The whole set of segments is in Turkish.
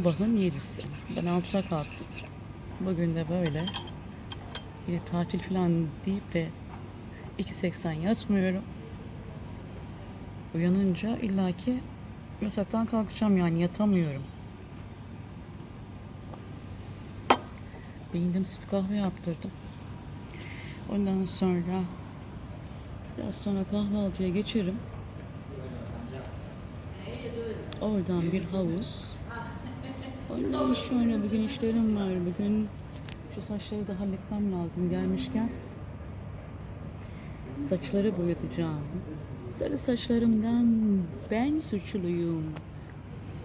Sabahın 7'si. Ben 6'da kalktım. Bugün de böyle. Yine tatil falan deyip de 2.80 yatmıyorum. Uyanınca illaki yataktan kalkacağım yani yatamıyorum. Beğendim süt kahve yaptırdım. Ondan sonra biraz sonra kahvaltıya geçerim. Oradan bir havuz. Ondan sonra bugün işlerim var. Bugün şu saçları da halletmem lazım gelmişken. Saçları boyatacağım. Sarı saçlarımdan ben suçluyum.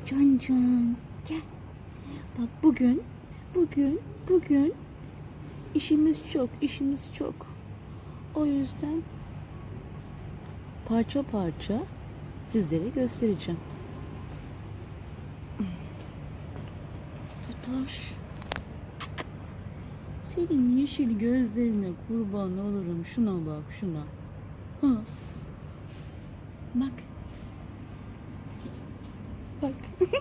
Can can gel. Bak bugün, bugün, bugün işimiz çok, işimiz çok. O yüzden parça parça sizlere göstereceğim. Totoş. Senin yeşil gözlerine kurban olurum. Şuna bak şuna. Ha. Bak. Bak.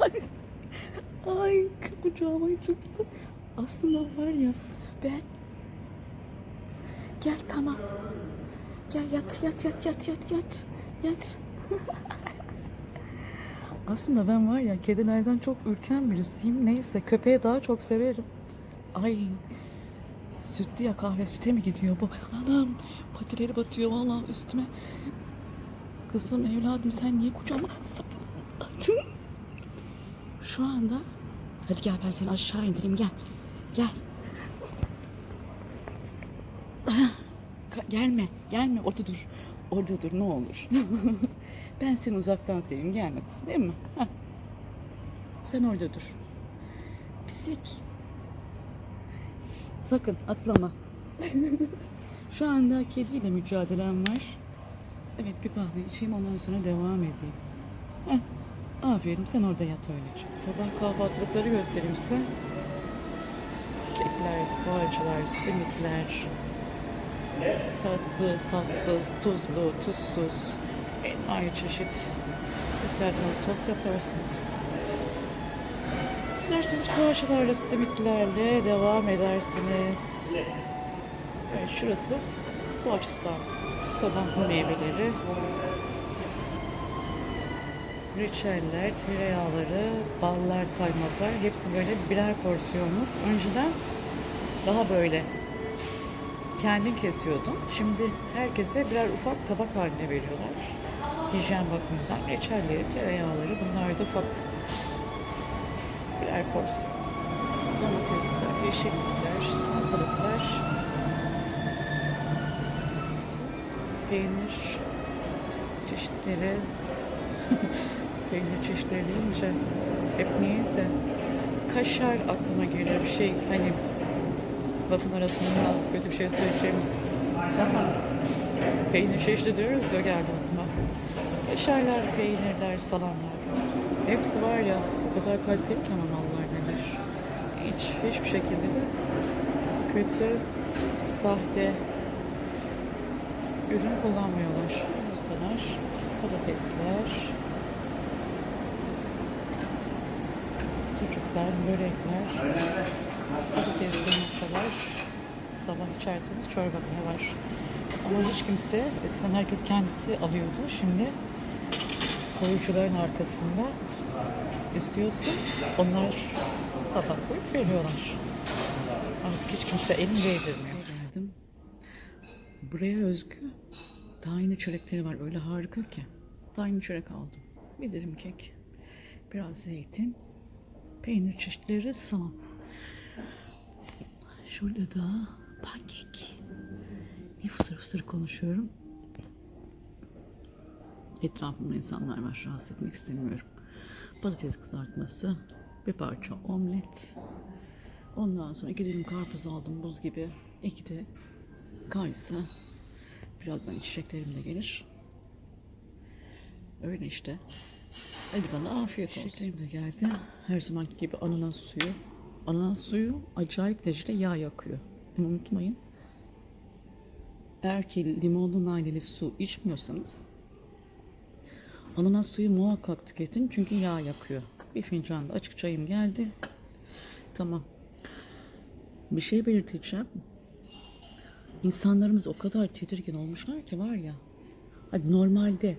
Ay. Ay kucağıma çıktı. Aslında var ya ben Gel tamam. Gel yat yat yat yat yat yat. Yat. Aslında ben var ya kedilerden çok ürken birisiyim. Neyse köpeği daha çok severim. Ay sütlü ya kahve süte mi gidiyor bu? Anam patileri batıyor vallahi üstüme. Kızım evladım sen niye kucağıma zıpladın? Şu anda hadi gel ben seni aşağı indireyim gel. Gel. Gelme gelme orada dur. Orada dur ne olur. ben seni uzaktan seveyim gelme kızım değil mi? Sen orada dur. Pisik. Sakın atlama. Şu anda kediyle mücadelem var. Evet bir kahve içeyim ondan sonra devam edeyim. Heh. Aferin sen orada yat öylece. Sabah kahvaltılıkları göstereyim size. Kekler, poğaçalar, simitler, tatlı, tatsız, tuzlu, tuzsuz, ayrı çeşit. İsterseniz tost yaparsınız. İsterseniz poğaçalarla, simitlerle devam edersiniz. Evet, şurası poğaça stand. Sabah meyveleri, reçeller, tereyağları, ballar, kaymaklar hepsi böyle birer porsiyonluk. Önceden daha böyle kendin kesiyordun. Şimdi herkese birer ufak tabak haline veriyorlar. Hijyen bakımından reçelleri, tereyağları bunlar da ufak birer porsiyon. Domatesler, yeşillikler, salatalıklar, peynir çeşitleri, peynir çeşitleri deyince hep niyeyse kaşar aklıma geliyor bir şey hani lafın arasında kötü bir şey söyleyeceğimiz peynir çeşidi diyoruz ya geldi aklıma. Kaşarlar, peynirler, salamlar. Hepsi var ya o kadar kaliteli ki aman Allah neler. Hiç, hiçbir şekilde de kötü, sahte ürün kullanmıyorlar. Yumurtalar, patatesler, sucuklar, börekler, patatesli yumurtalar. Sabah içerseniz çorba bile var. Ama hiç kimse, eskiden herkes kendisi alıyordu. Şimdi koyucuların arkasında istiyorsun. Onlar tabak koyup veriyorlar. Artık hiç kimse elini değdirmiyor. Buraya özgü yeni çörekleri var. Öyle harika ki. Yeni çörek aldım. Bir dilim kek. Biraz zeytin. Peynir çeşitleri salam. Şurada da pankek. Ne fısır fısır konuşuyorum. Etrafımda insanlar var. Rahatsız etmek istemiyorum. Patates kızartması. Bir parça omlet. Ondan sonra iki dilim karpuz aldım buz gibi. İki de kayısı. Birazdan içeceklerim de gelir. Öyle işte. Hadi bana afiyet olsun. Çiçeklerim de geldi. Her zamanki gibi ananas suyu. Ananas suyu acayip derecede yağ yakıyor. Bunu unutmayın. Eğer ki limonlu naneli su içmiyorsanız Ananas suyu muhakkak tüketin çünkü yağ yakıyor. Bir fincan da açık çayım geldi. Tamam. Bir şey belirteceğim. İnsanlarımız o kadar tedirgin olmuşlar ki var ya. Hadi normalde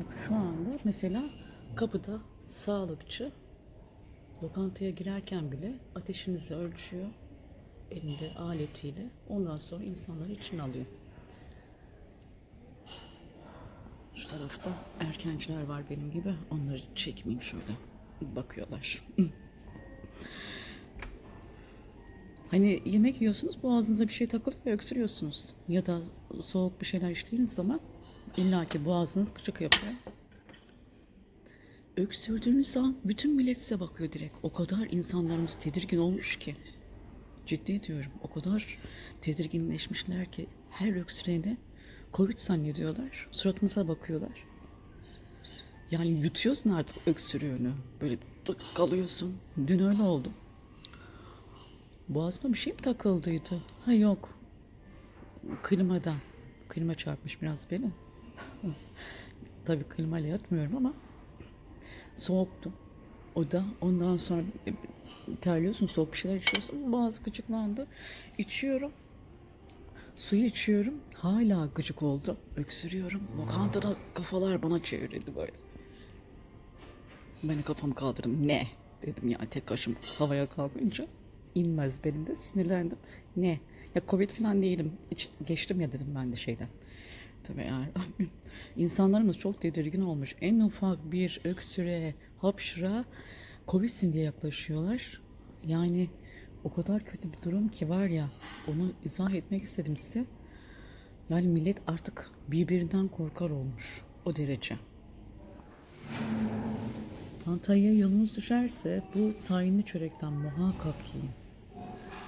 bak şu anda mesela kapıda sağlıkçı lokantaya girerken bile ateşinizi ölçüyor elinde aletiyle. Ondan sonra insanları için alıyor. Şu tarafta erkenciler var benim gibi. Onları çekmeyeyim şöyle. Bakıyorlar. Hani yemek yiyorsunuz boğazınıza bir şey takılıyor öksürüyorsunuz. Ya da soğuk bir şeyler içtiğiniz zaman illaki boğazınız gıcık yapıyor. Öksürdüğünüz an bütün millet size bakıyor direkt. O kadar insanlarımız tedirgin olmuş ki. Ciddi diyorum. O kadar tedirginleşmişler ki her öksüreni Covid zannediyorlar. Suratınıza bakıyorlar. Yani yutuyorsun artık öksürüğünü. Böyle tık kalıyorsun. Dün öyle oldu. Boğazıma bir şey mi takıldıydı? Ha yok. Klimadan. Klima çarpmış biraz beni. Tabii klimayla yatmıyorum ama soğuktu. O da ondan sonra e, terliyorsun, soğuk bir şeyler içiyorsun. Boğaz gıcıklandı. İçiyorum. Suyu içiyorum. Hala gıcık oldu. Öksürüyorum. Lokantada kafalar bana çevrildi böyle. Ben kafamı kaldırdım. Ne? Dedim yani tek kaşım havaya kalkınca. inmez benim de sinirlendim. Ne? Ya Covid falan değilim. Hiç geçtim ya dedim ben de şeyden. Tabii yani insanlarımız çok tedirgin olmuş. En ufak bir öksüre, hapşıra Covid'sin diye yaklaşıyorlar. Yani o kadar kötü bir durum ki var ya onu izah etmek istedim size. Yani millet artık birbirinden korkar olmuş. O derece. Antalya'ya yolunuz düşerse bu tayinli çörekten muhakkak yiyin.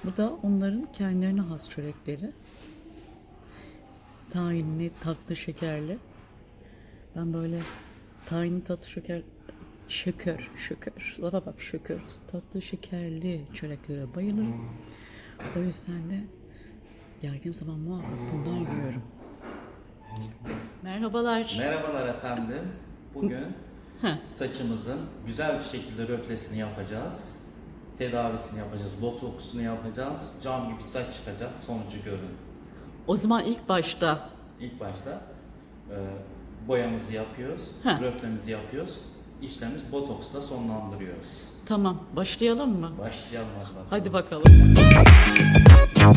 Bu da onların kendilerine has çörekleri. Tayinli, tatlı, şekerli. Ben böyle tayinli, tatlı, şeker, şeker, şeker, lafa bak şeker, tatlı, şekerli çöreklere bayılırım. O yüzden de geldiğim zaman muhakkak bundan yiyorum. Merhabalar. Merhabalar efendim. Bugün Heh. saçımızın güzel bir şekilde röflesini yapacağız. Tedavisini yapacağız, botoksunu yapacağız. Cam gibi saç çıkacak, sonucu görün. O zaman ilk başta İlk başta e, boyamızı yapıyoruz, Heh. röflemizi yapıyoruz. İşlemimiz botoksla sonlandırıyoruz. tamam başlayalım mı? Başlayalım hadi bakalım. Hadi bakalım.